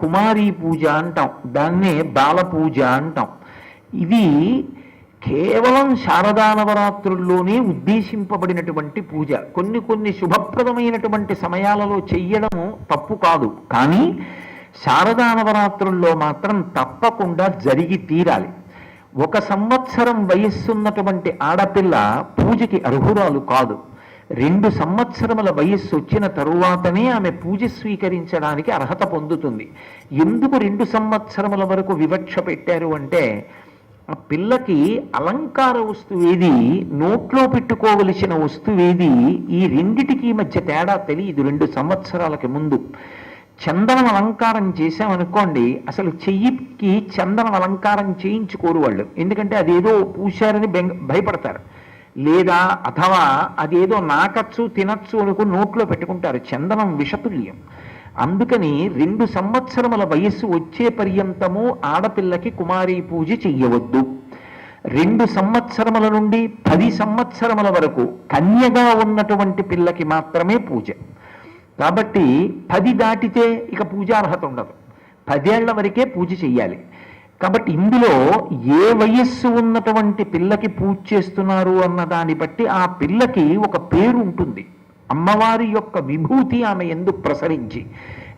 కుమారీ పూజ అంటాం. దాన్నే బాల పూజ అంటాం. ఇది కేవలం శారదా నవరాత్రుల్లోనే ఉద్దేశింపబడినటువంటి పూజ. కొన్ని కొన్ని శుభప్రదమైనటువంటి సమయాలలో చెయ్యడము తప్పు కాదు. కానీ శారదా నవరాత్రుల్లో మాత్రం తప్పకుండా జరిగి తీరాలి. ఒక సంవత్సరం వయస్సున్నటువంటి ఆడపిల్ల పూజకి అర్హురాలు కాదు. రెండు సంవత్సరముల వయస్సు వచ్చిన తరువాతనే ఆమె పూజ స్వీకరించడానికి అర్హత పొందుతుంది. ఎందుకు రెండు సంవత్సరముల వరకు వివక్ష పెట్టారు అంటే ఆ పిల్లకి అలంకార వస్తువేది నోట్లో పెట్టుకోవలసిన వస్తువేది ఈ రెండిటికి మధ్య తేడా తెలియదు రెండు సంవత్సరాలకి ముందు. చందనం అలంకారం చేశామనుకోండి అసలు చెయ్యికి చందనం అలంకారం చేయించుకోరు వాళ్ళు. ఎందుకంటే అదేదో పూశారని బెంగ భయపడతారు. లేదా అథవా అదేదో నాకచ్చు తినచ్చు అనుకు నోట్లో పెట్టుకుంటారు. చందనం విషతుల్యం. అందుకని రెండు సంవత్సరముల వయస్సు వచ్చే పర్యంతము ఆడపిల్లకి కుమారి పూజ చెయ్యవద్దు. రెండు సంవత్సరముల నుండి పది సంవత్సరముల వరకు కన్యగా ఉన్నటువంటి పిల్లకి మాత్రమే పూజ. కాబట్టి పది దాటితే ఇక పూజార్హత ఉండదు. పదేళ్ళ వరకే పూజ చెయ్యాలి. కాబట్టి ఇందులో ఏ వయస్సు ఉన్నటువంటి పిల్లకి పూజ చేస్తున్నారు అన్న దాన్ని బట్టి ఆ పిల్లకి ఒక పేరు ఉంటుంది. అమ్మవారి యొక్క విభూతి ఆమె ఎందుకు ప్రసరించి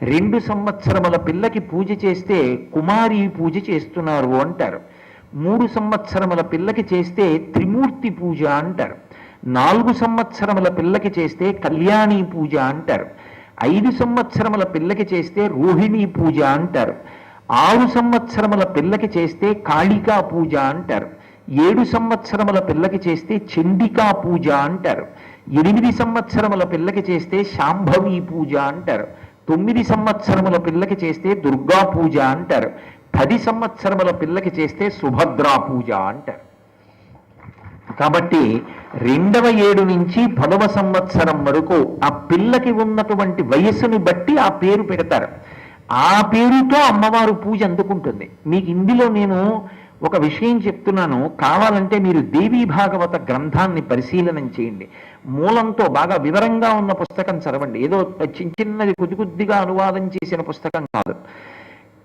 రెండు సంవత్సరముల పిల్లకి పూజ చేస్తే కుమారి పూజ చేస్తున్నారు అంటారు. మూడు సంవత్సరముల పిల్లకి చేస్తే త్రిమూర్తి పూజ అంటారు. నాలుగు సంవత్సరముల పిల్లకి చేస్తే కళ్యాణి పూజ అంటారు. ఐదు సంవత్సరముల పిల్లకి చేస్తే రోహిణీ పూజ అంటారు. ఆరు సంవత్సరముల పిల్లకి చేస్తే కాళికా పూజ అంటారు. ఏడు సంవత్సరముల పిల్లకి చేస్తే చండికా పూజ అంటారు. ఎనిమిది సంవత్సరముల పిల్లకి చేస్తే శాంభవి పూజ అంటారు. తొమ్మిది సంవత్సరముల పిల్లకి చేస్తే దుర్గా పూజ అంటారు. పది సంవత్సరముల పిల్లకి చేస్తే సుభద్రా పూజ అంటారు. కాబట్టి రెండవ ఏడు నుంచి పదవ సంవత్సరం వరకు ఆ పిల్లకి ఉన్నటువంటి వయస్సుని బట్టి ఆ పేరు పెడతారు. ఆ పేరుతో అమ్మవారు పూజ అందుకుంటుంది. మీకు ఇందులో నేను ఒక విషయం చెప్తున్నాను. కావాలంటే మీరు దేవీ భాగవత గ్రంథాన్ని పరిశీలనం చేయండి. మూలంతో బాగా వివరంగా ఉన్న పుస్తకం చదవండి. ఏదో చిన్న చిన్నది కొద్ది కొద్దిగా అనువాదం చేసిన పుస్తకం కాదు.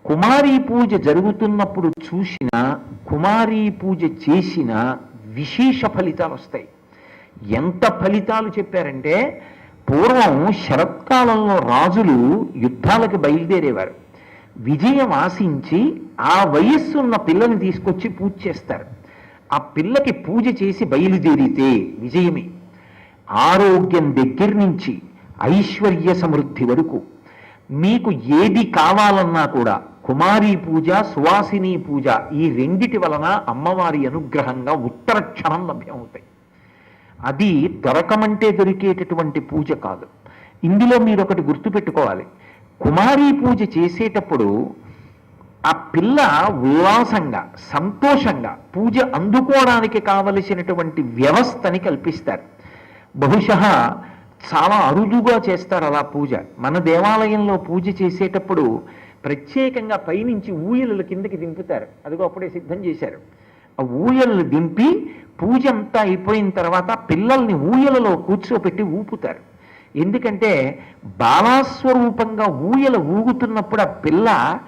కుమారీ పూజ జరుగుతున్నప్పుడు చూసిన కుమారీ పూజ చేసిన విశేష ఫలితాలు వస్తాయి. ఎంత ఫలితాలు చెప్పారంటే పూర్వం శరత్కాలంలో రాజులు యుద్ధాలకు బయలుదేరేవారు. విజయం ఆశించి ఆ వయస్సున్న పిల్లని తీసుకొచ్చి పూజ చేస్తారు. ఆ పిల్లకి పూజ చేసి బయలుదేరితే విజయమే. ఆరోగ్యం దగ్గర నుంచి ఐశ్వర్య సమృద్ధి వరకు. మీకు ఏది కావాలన్నా కూడా కుమారి పూజ సువాసిని పూజ ఈ రెండిటి వలన అమ్మవారి అనుగ్రహంగా ఉత్తర క్షణం లభ్యమవుతాయి. అది దొరకమంటే దొరికేటటువంటి పూజ కాదు. ఇందులో మీరు ఒకటి గుర్తుపెట్టుకోవాలి కుమారీ పూజ చేసేటప్పుడు ఆ పిల్ల ఉల్లాసంగా సంతోషంగా పూజ అందుకోవడానికి కావలసినటువంటి వ్యవస్థని కల్పిస్తారు. బహుశ చాలా అరుదుగా చేస్తారు అలా పూజ. మన దేవాలయంలో పూజ చేసేటప్పుడు ప్రత్యేకంగా పైనుంచి ఊయలల కిందకి దింపుతారు. అదిగో అప్పుడే సిద్ధం చేశారు. ఆ ఊయలను దింపి పూజ అంతా అయిపోయిన తర్వాత పిల్లల్ని ఊయలలో కూర్చోపెట్టి ఊపుతారు. ఎందుకంటే బాలాస్వరూపంగా ఊయల ఊగుతున్నప్పుడు ఆ పిల్ల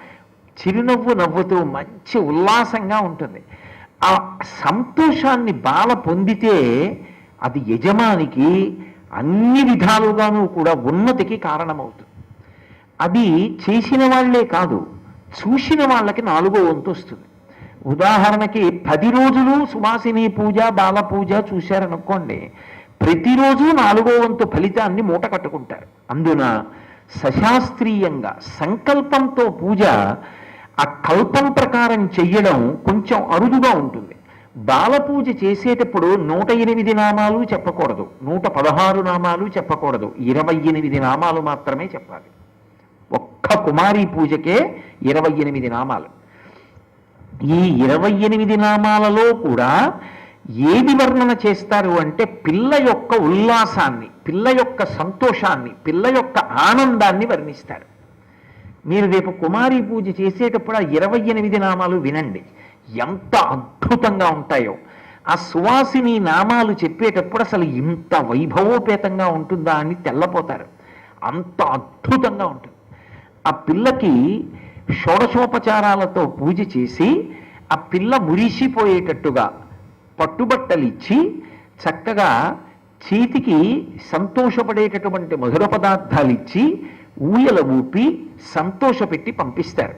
చిరునవ్వు నవ్వుతూ మంచి ఉల్లాసంగా ఉంటుంది. ఆ సంతోషాన్ని బాల పొందితే అది యజమానికి అన్ని విధాలుగాను కూడా ఉన్నతికి కారణమవుతుంది. అది చేసిన వాళ్ళే కాదు చూసిన వాళ్ళకి నాలుగో వంతు వస్తుంది. ఉదాహరణకి పది రోజులు సువాసిని పూజ బాల పూజ చూశారనుకోండి ప్రతిరోజు నాలుగో వంతు ఫలితాన్ని మూట కట్టుకుంటారు. అందున సశాస్త్రీయంగా సంకల్పంతో పూజ ఆ కల్పం ప్రకారం చెయ్యడం కొంచెం అరుదుగా ఉంటుంది. బాల పూజ చేసేటప్పుడు నూట ఎనిమిది నామాలు చెప్పకూడదు. నూట పదహారు నామాలు చెప్పకూడదు. ఇరవై ఎనిమిది నామాలు మాత్రమే చెప్పాలి. ఒక్క కుమారి పూజకే ఇరవై ఎనిమిది నామాలు. ఈ ఇరవై ఎనిమిది నామాలలో కూడా ఏది వర్ణన చేస్తారు అంటే పిల్ల యొక్క ఉల్లాసాన్ని పిల్ల యొక్క సంతోషాన్ని పిల్ల యొక్క ఆనందాన్ని వర్ణిస్తారు. మీరు రేపు కుమారి పూజ చేసేటప్పుడు ఆ ఇరవై ఎనిమిది నామాలు వినండి. ఎంత అద్భుతంగా ఉంటాయో. ఆ సువాసిని నామాలు చెప్పేటప్పుడు అసలు ఇంత వైభవోపేతంగా ఉంటుందా అని తెల్లపోతారు. అంత అద్భుతంగా ఉంటుంది. ఆ పిల్లకి షోడశోపచారాలతో పూజ చేసి ఆ పిల్ల మురిసిపోయేటట్టుగా పట్టుబట్టలిచ్చి చక్కగా చేతికి సంతోషపడేటటువంటి మధుర పదార్థాలు ఇచ్చి ఊయల ఊపి సంతోషపెట్టి పంపిస్తారు.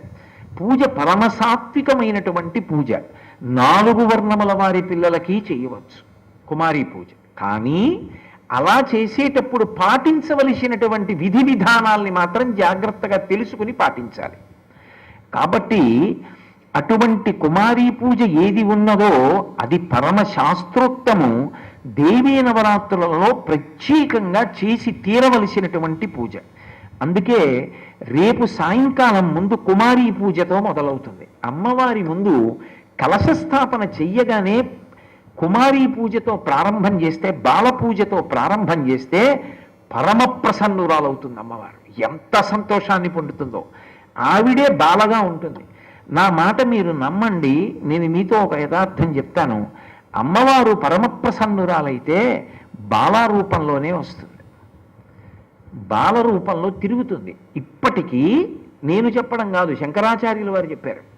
పూజ పరమసాత్వికమైనటువంటి పూజ. నాలుగు వర్ణముల వారి పిల్లలకి చేయవచ్చు. కుమారీ పూజ. కానీ అలా చేసేటప్పుడు పాటించవలసినటువంటి విధి విధానాల్ని మాత్రం జాగ్రత్తగా తెలుసుకుని పాటించాలి. కాబట్టి అటువంటి కుమారీ పూజ ఏది ఉన్నదో అది పరమ శాస్త్రోక్తము దేవీ నవరాత్రులలో ప్రత్యేకంగా చేసి తీరవలసినటువంటి పూజ. అందుకే రేపు సాయంకాలం ముందు కుమారీ పూజతో మొదలవుతుంది. అమ్మవారి ముందు కలశ స్థాపన చెయ్యగానే కుమారీ పూజతో ప్రారంభం చేస్తే బాల పూజతో ప్రారంభం చేస్తే పరమ ప్రసన్నురాలవుతుంది అమ్మవారు. ఎంత సంతోషాన్ని పొందుతుందో. ఆవిడే బాలగా ఉంటుంది. నా మాట మీరు నమ్మండి నేను మీతో ఒక యథార్థం చెప్తాను. అమ్మవారు పరమప్రసన్నురాలైతే బాలారూపంలోనే రూపంలోనే వస్తుంది. బాల రూపంలో తిరుగుతుంది. ఇప్పటికీ నేను చెప్పడం కాదు శంకరాచార్యులు వారు చెప్పారు.